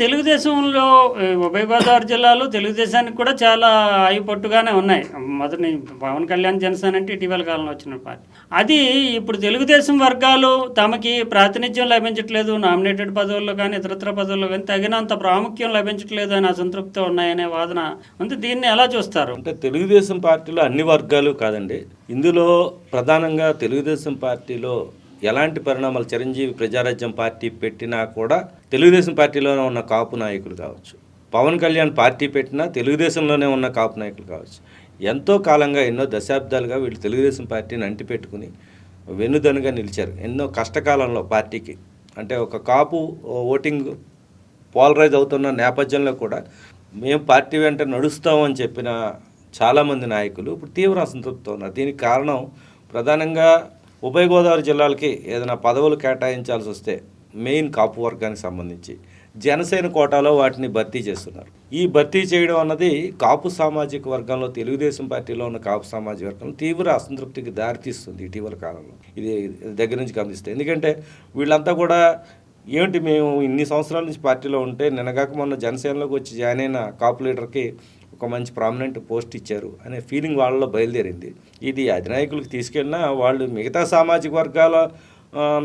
తెలుగుదేశంలో ఉభయ గోదావరి జిల్లాలో తెలుగుదేశానికి కూడా చాలా పట్టుగానే ఉన్నాయి. మొదటి పవన్ కళ్యాణ్ జనసేన అంటే ఇటీవల కాలంలో వచ్చిన పార్టీ. అది ఇప్పుడు తెలుగుదేశం వర్గాలు తమకి ప్రాతినిధ్యం లభించట్లేదు నామినేటెడ్ పదవుల్లో కానీ ఇతరత్ర పదవుల్లో కానీ తగినంత ప్రాముఖ్యం లభించట్లేదు అని అసంతృప్తి ఉన్నాయనే వాదన ఉంది. దీన్ని ఎలా చూస్తారు? అంటే తెలుగుదేశం పార్టీలో అన్ని వర్గాలు కాదండి. ఇందులో ప్రధానంగా తెలుగుదేశం పార్టీలో ఎలాంటి పరిణామాలు చిరంజీవి ప్రజారాజ్యం పార్టీ పెట్టినా కూడా తెలుగుదేశం పార్టీలోనే ఉన్న కాపు నాయకులు కావచ్చు. పవన్ కళ్యాణ్ పార్టీ పెట్టినా తెలుగుదేశంలోనే ఉన్న కాపు నాయకులు కావచ్చు. ఎంతో కాలంగా ఎన్నో దశాబ్దాలుగా వీళ్ళు తెలుగుదేశం పార్టీని అంటిపెట్టుకుని వెన్నుదనుగా నిలిచారు. ఎన్నో కష్టకాలంలో పార్టీకి. అంటే ఒక కాపు ఓటింగ్ పోలరైజ్ అవుతున్న నేపథ్యంలో కూడా మేము పార్టీ వెంట నడుస్తామని చెప్పిన చాలామంది నాయకులు ఇప్పుడు తీవ్ర అసంతృప్తితో ఉన్నారు. దీనికి కారణం ప్రధానంగా ఉభయ గోదావరి జిల్లాలకి ఏదైనా పదవులు కేటాయించాల్సి వస్తే మెయిన్ కాపు వర్గానికి సంబంధించి జనసేన కోటాలో వాటిని భర్తీ చేస్తున్నారు. ఈ భర్తీ చేయడం అన్నది కాపు సామాజిక వర్గంలో తెలుగుదేశం పార్టీలో ఉన్న కాపు సామాజిక వర్గం తీవ్ర అసంతృప్తికి దారితీస్తుంది ఇటీవల కాలంలో. ఇది దగ్గర నుంచి గమనిస్తే. ఎందుకంటే వీళ్ళంతా కూడా ఏమిటి మేము ఇన్ని సంవత్సరాల నుంచి పార్టీలో ఉంటే నిన్నగాక మొన్న జనసేనలోకి వచ్చి జాయిన్ అయిన కాపు లీడర్కి ఒక మంచి ప్రామినెంట్ పోస్ట్ ఇచ్చారు అనే ఫీలింగ్ వాళ్ళలో బయలుదేరింది. ఇది అధినాయకులకు తీసుకెళ్ళినా వాళ్ళు మిగతా సామాజిక వర్గాల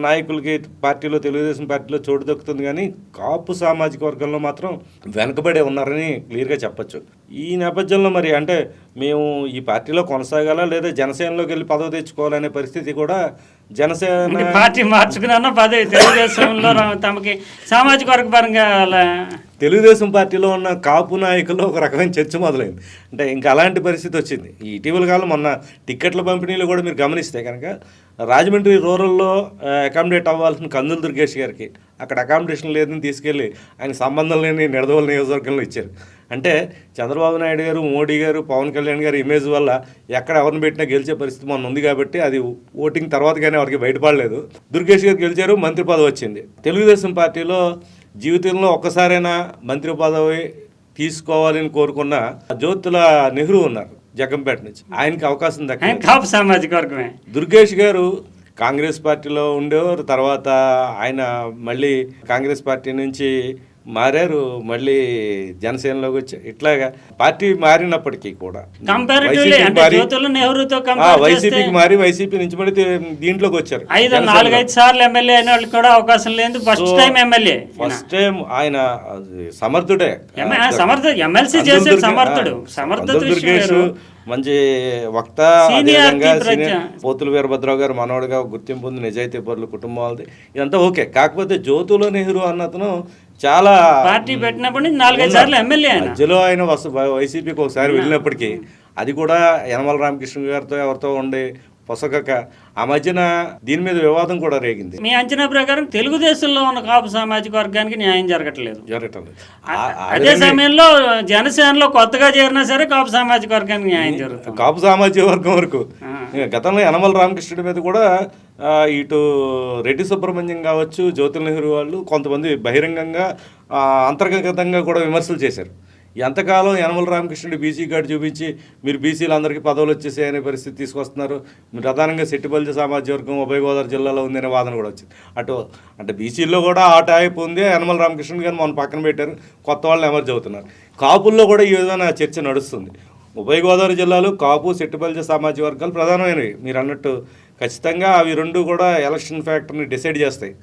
నాయకులకి పార్టీలో తెలుగుదేశం పార్టీలో చోటు దక్కుతుంది కానీ కాపు సామాజిక వర్గంలో మాత్రం వెనకబడే ఉన్నారని క్లియర్గా చెప్పొచ్చు. ఈ నేపథ్యంలో మరి అంటే మేము ఈ పార్టీలో కొనసాగాలా లేదా జనసేనలోకి వెళ్ళి పదవి తెచ్చుకోవాలనే పరిస్థితి కూడా జనసేన పార్టీ మార్చుకున్నా పదవి తెలుగుదేశంలో తమకి సామాజిక వర్గ పరంగా తెలుగుదేశం పార్టీలో ఉన్న కాపు నాయకులు ఒక రకమైన చర్చ మొదలైంది. అంటే ఇంకా అలాంటి పరిస్థితి వచ్చింది. ఈ ఇటీవల కాలం మొన్న టిక్కెట్ల పంపిణీలో కూడా మీరు గమనిస్తే కనుక రాజమండ్రి రూరల్లో అకామిడేట్ అవ్వాల్సిన కందులు దుర్గేష్ గారికి అక్కడ అకామిడేషన్ లేదని తీసుకెళ్ళి ఆయన సంబంధం లేని నిడదవోలు నియోజకవర్గంలో ఇచ్చారు. అంటే చంద్రబాబు నాయుడు గారు మోడీ గారు పవన్ కళ్యాణ్ గారి ఇమేజ్ వల్ల ఎక్కడ ఎవరిని పెట్టినా గెలిచే పరిస్థితి మొన్న ఉంది కాబట్టి అది ఓటింగ్ తర్వాత కానీ ఎవరికి బయటపడలేదు. దుర్గేష్ గారు గెలిచారు మంత్రి పదవి వచ్చింది. తెలుగుదేశం పార్టీలో జీవితంలో ఒక్కసారైనా మంత్రి పదవి తీసుకోవాలని కోరుకున్న జ్యోతుల నెహ్రూ ఉన్నారు జగంపేట నుంచి. ఆయనకి అవకాశం దక్కింది. కాపు సామాజిక వర్గమే. దుర్గేష్ గారు కాంగ్రెస్ పార్టీలో ఉండేవారు. తర్వాత ఆయన మళ్ళీ కాంగ్రెస్ పార్టీ నుంచి మారారు మళ్ళీ జనసేనలోకి వచ్చారు ఇట్లాగా పార్టీ మారినప్పటికీ కూడా. వైసీపీకి మారి- మారి వైసీపీ నుంచి మళ్ళీ ది- దీంట్లోకి వచ్చారు. ఐదు. నాలుగైదు సార్లు ఎమ్మెల్యే అయిన వాళ్ళకి కూడా అవకాశం లేదు. First time MLA first time ఆయన సమర్థుడే. ఎమ్మె- ఆ, సమర్థ ఎమ్మెల్సీ చేసే సమర్థుడు. వేరు. మంచి వక్త అదేవిధంగా పోతుల వీరభద్రరావు గారు మనవడిగా గుర్తింపు పొంది నిజాయితీ పరుల కుటుంబం ఇదంతా ఓకే. కాకపోతే జ్యోతుల నెహ్రూ అన్నతను చాలా పార్టీ పెట్టినప్పటి నుంచి నాలుగైదు సార్లు ఎమ్మెల్యే ఆయన. మధ్యలో ఆయన వైసీపీకి ఒకసారి వెళ్ళినప్పటికీ అది కూడా యనమల రామకృష్ణ గారితో ఎవరితో ఉండి పొసగక ఆ మధ్యన దీని మీద వివాదం కూడా రేగింది. మీ అంచనా ప్రకారం తెలుగుదేశంలో ఉన్న కాపు సామాజిక వర్గానికి న్యాయం జరగట్లేదు. జరగటం అదే సమయంలో జనసేనలో కొత్తగా చేరినా సరే కాపు సామాజిక వర్గానికి న్యాయం జరుగుతుంది. కాపు సామాజిక వర్గం వరకు. గతంలో యనమల రామకృష్ణుడి మీద కూడా ఇటు రెడ్డి సుబ్రహ్మణ్యం కావచ్చు జ్యోతుల నెహ్రూ వాళ్ళు కొంతమంది బహిరంగంగా అంతర్గతంగా కూడా విమర్శలు చేశారు. ఎంతకాలం యనమల రామకృష్ణుడు బీసీ కార్డు చూపించి మీరు బీసీలు అందరికీ పదవులు వచ్చేసాయి అనే పరిస్థితి తీసుకొస్తున్నారు? మీరు ప్రధానంగా సెట్టిపల్లి సామాజిక వర్గం ఉభయ గోదావరి జిల్లాలో ఉందనే వాదన కూడా వచ్చింది. అటు అంటే బీసీల్లో కూడా ఆ టైప్ ఉంది. యనమల రామకృష్ణుడు కానీ మనం పక్కన పెట్టారు. కొత్త వాళ్ళు ఎమర్జ్ అవుతున్నారు కాపుల్లో కూడా ఈ విధమైన చర్చ నడుస్తుంది. ఉభయ గోదావరి జిల్లాలు కాపు సెట్టుపల్లి సామాజిక వర్గాలు ప్రధానమైనవి. మీరు అన్నట్టు ఖచ్చితంగా అవి రెండు కూడా ఎలక్షన్ ఫ్యాక్టర్ని డిసైడ్ చేస్తాయి.